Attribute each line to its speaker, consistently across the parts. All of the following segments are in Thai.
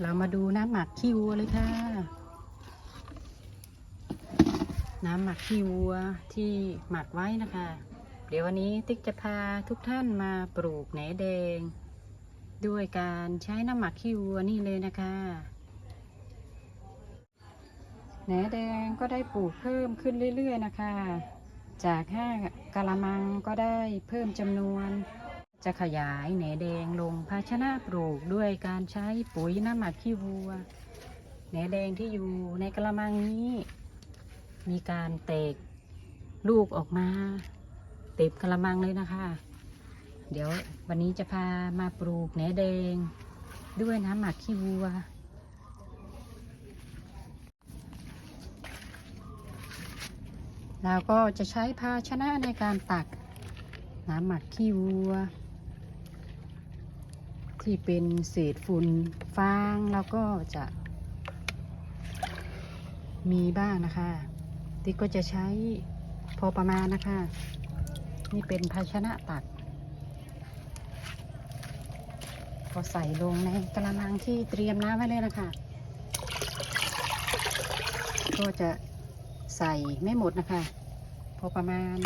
Speaker 1: เรามาดูน้ำหมักขี้วัวเลยค่ะ น้ำหมักขี้วัวที่หมักไว้นะคะ เดี๋ยววันนี้ติ๊กจะพาทุกท่านมาปลูกแหนแดง ด้วยการใช้น้ำหมักขี้วัวนี่เลยนะคะแหนแดงก็ได้ปลูกเพิ่มขึ้นเรื่อยๆนะคะ จากห้ากะละมังก็ได้เพิ่มจำนวน จะขยายแหนแดงลงภาชนะปลูกด้วยการใช้ปุ๋ยน้ำหมักขี้วัวแหนแดงที่อยู่ในกระมังนี้ มีการแตกลูกออกมาเต็มกระมังเลยนะคะ เดี๋ยววันนี้จะพามาปลูกแหนแดงด้วยน้ำหมักขี้วัวเราก็จะใช้ภาชนะในการตักน้ำหมักขี้วัว ที่เป็นเศษฝุ่นฟางเราก็จะมีบ้างนะคะที่ก็จะใช้พอประมาณนะคะ นี่เป็นภาชนะตักก็ใส่ลงในกระมังที่เตรียมน้ำไว้เลยนะคะ ก็จะใส่ไม่หมดนะคะ พอประมาณ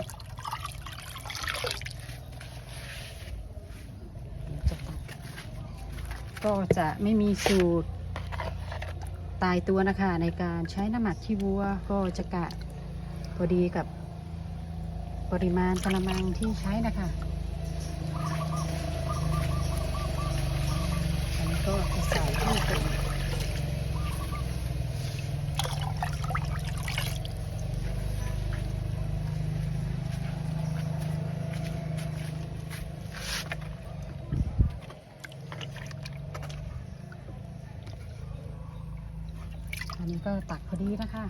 Speaker 1: เดี๋ยวจะตัด ก็จะไม่มีสูตรตายตัวนะคะ ในการใช้น้ำหมักขี้วัวก็จะกะพอดีกับปริมาณกระมังที่ใช้นะคะอันนี้ก็จะใส่ที่เป็น ก็ตักพอดีนะคะ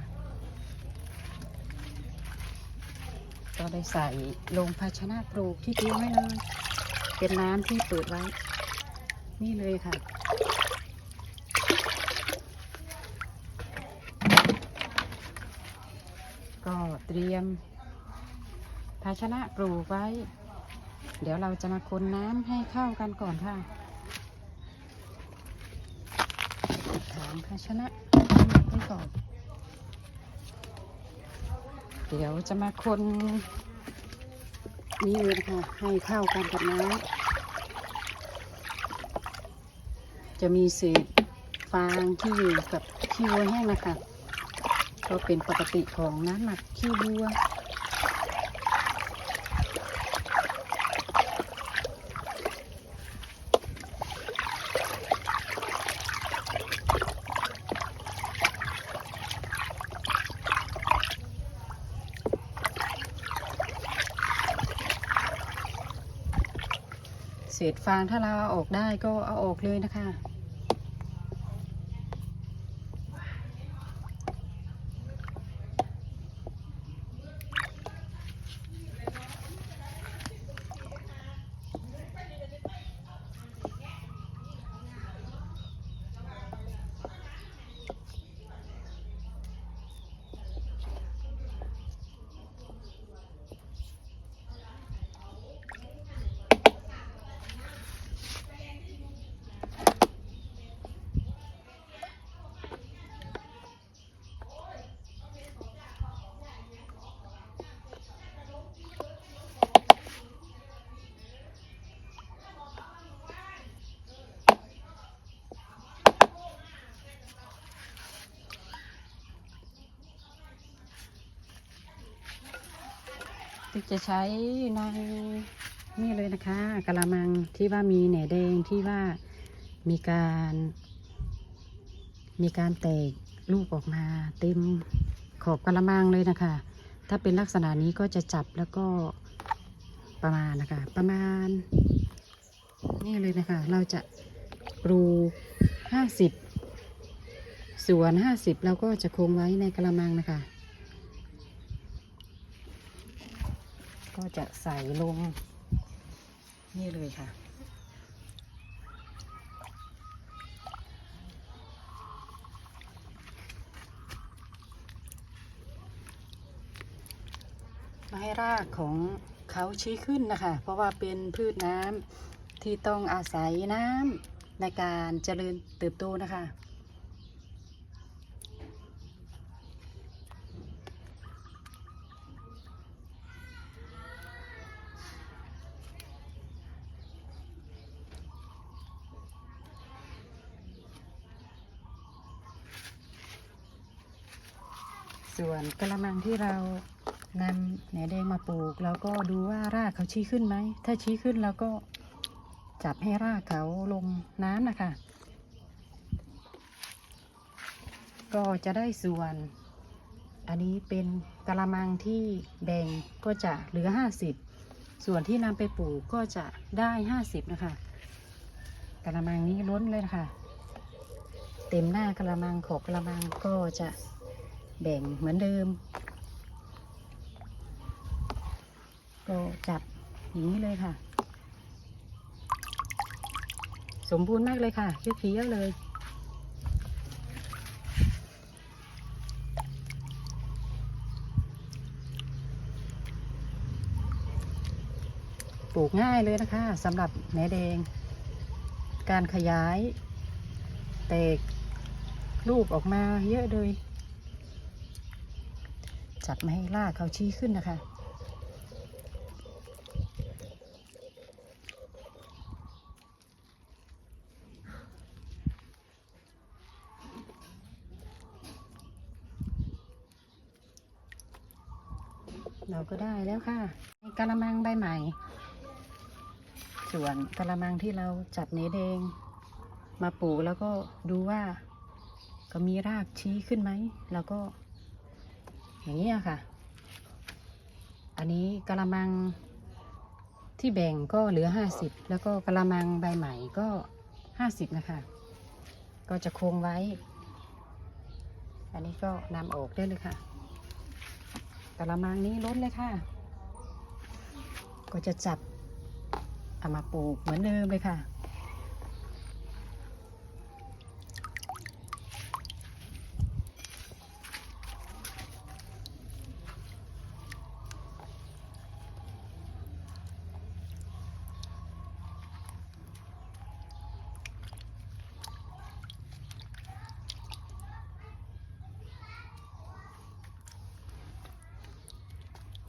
Speaker 1: ก็ได้ใส่ลงภาชนะปลูกที่เตรียมไว้เลย เป็นน้ำที่เปิดไว้ นี่เลยค่ะ ก็เตรียม ภาชนะปลูกไว้ เดี๋ยวเราจะมาคนน้ำให้เข้ากันก่อนค่ะ ถามภาชนะ ก่อน เดี๋ยวจะมาคนนี่เลยนะคะให้เข้ากันกับน้ำจะมีเศษฟางที่อยู่กับขี้วัวแห้งนะคะ ก็เป็นปกติของน้ำหมักขี้วัว เศ ษฟางถ้าเราเอาออกได้ก็เอาออกเลยนะคะ จะใช้ในนี่เลยนะคะกะละมังที่ว่ามีแหนแดงที่ว่ามีการ มีการแตกลูกออกมาเต็มขอบกะละมังเลยนะคะ ถ้าเป็นลักษณะนี้ก็จะจับแล้วก็ประมาณนะคะ ประมาณ นี่เลยนะคะ เราจะปลูกห้าสิบส่วนห้าสิบเราก็จะคงไว้ในกะละมังนะคะ ก็จะใส่ลง นี่เลยค่ะ มาให้รากของเขาชี้ขึ้นนะคะ เพราะว่าเป็นพืชน้ำที่ต้องอาศัยน้ำในการเจริญเติบโตนะคะ ส่วนกระมังที่เรานำแหนแดงมาปลูกเราก็ดูว่ารากเขาชี้ขึ้นไหม ถ้าชี้ขึ้นเราก็จับให้รากเขาลงน้ำนะคะ ก็จะได้ส่วน อันนี้เป็นกระมังที่แบ่งก็จะเหลือ 50 ส่วนที่นำไปปลูกก็จะได้ 50 นะคะกระมังนี้ล้นเลยนะคะ เต็มหน้ากระมังของกระมังก็จะ แบ่งเหมือนเดิม ก็จับอย่างนี้เลยค่ะ สมบูรณ์มากเลยค่ะเขียวๆเลยปลูกง่ายเลยนะคะสำหรับแหนแดง การขยาย แตกลูกออกมาเยอะเลย จับไม่ให้รากเขาชี้ขึ้นนะคะ เราก็ได้แล้วค่ะในกระมังใบใหม่ ส่วนกระมังที่เราจับเนแดง มาปลูกแล้วก็ดูว่าก็มีรากชี้ขึ้นไหม แล้วก็ อย่างนี้ค่ะ อันนี้กระมังที่แบ่งก็เหลือห้าสิบแล้วก็กระมังใบใหม่ก็ห้าสิบนะคะ ก็จะคงไว้ อันนี้ก็นำออกได้เลยค่ะกระมังนี้ล้นเลยค่ะ ก็จะจับเอามาปลูกเหมือนเดิมเลยค่ะ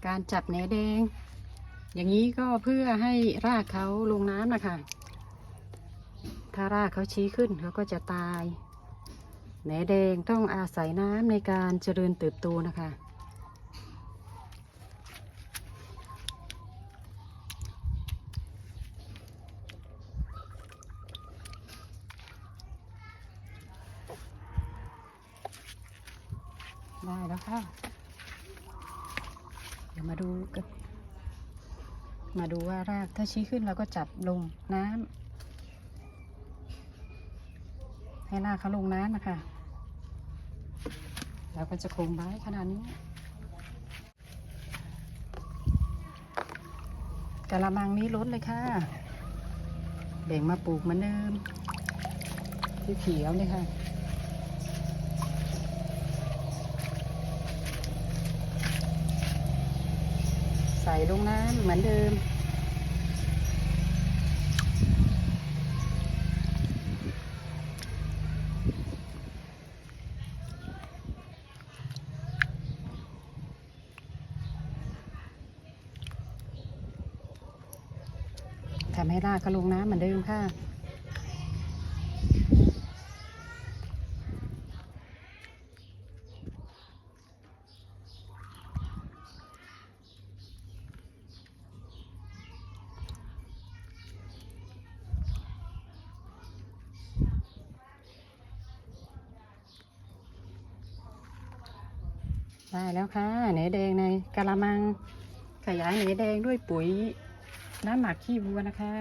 Speaker 1: การจับแหนแดง อย่างนี้ก็เพื่อให้รากเขาลงน้ำนะคะ ถ้ารากเขาชี้ขึ้นเขาก็จะตาย แหนแดงต้องอาศัยน้ำในการเจริญเติบโตนะคะได้แล้วค่ะ มาดูกันมาดูว่ารากถ้าชี้ขึ้นเราก็จับลงน้ำให้รากเขาลงน้ำนะคะเราก็จะคงไว้ขนาดนี้กระมังนี้ล้นเลยค่ะแบ่งมาปลูกเหมือนเดิมที่เขียวเลยค่ะ ลงน้ำเหมือนเดิม ทำให้รากเขาลงน้ำเหมือนเดิมค่ะ ได้แล้วค่ะเหนแดงในกะละมัง ขยายเหนแดงด้วยปุ๋ยน้ำหมักขี้วัวนะคะ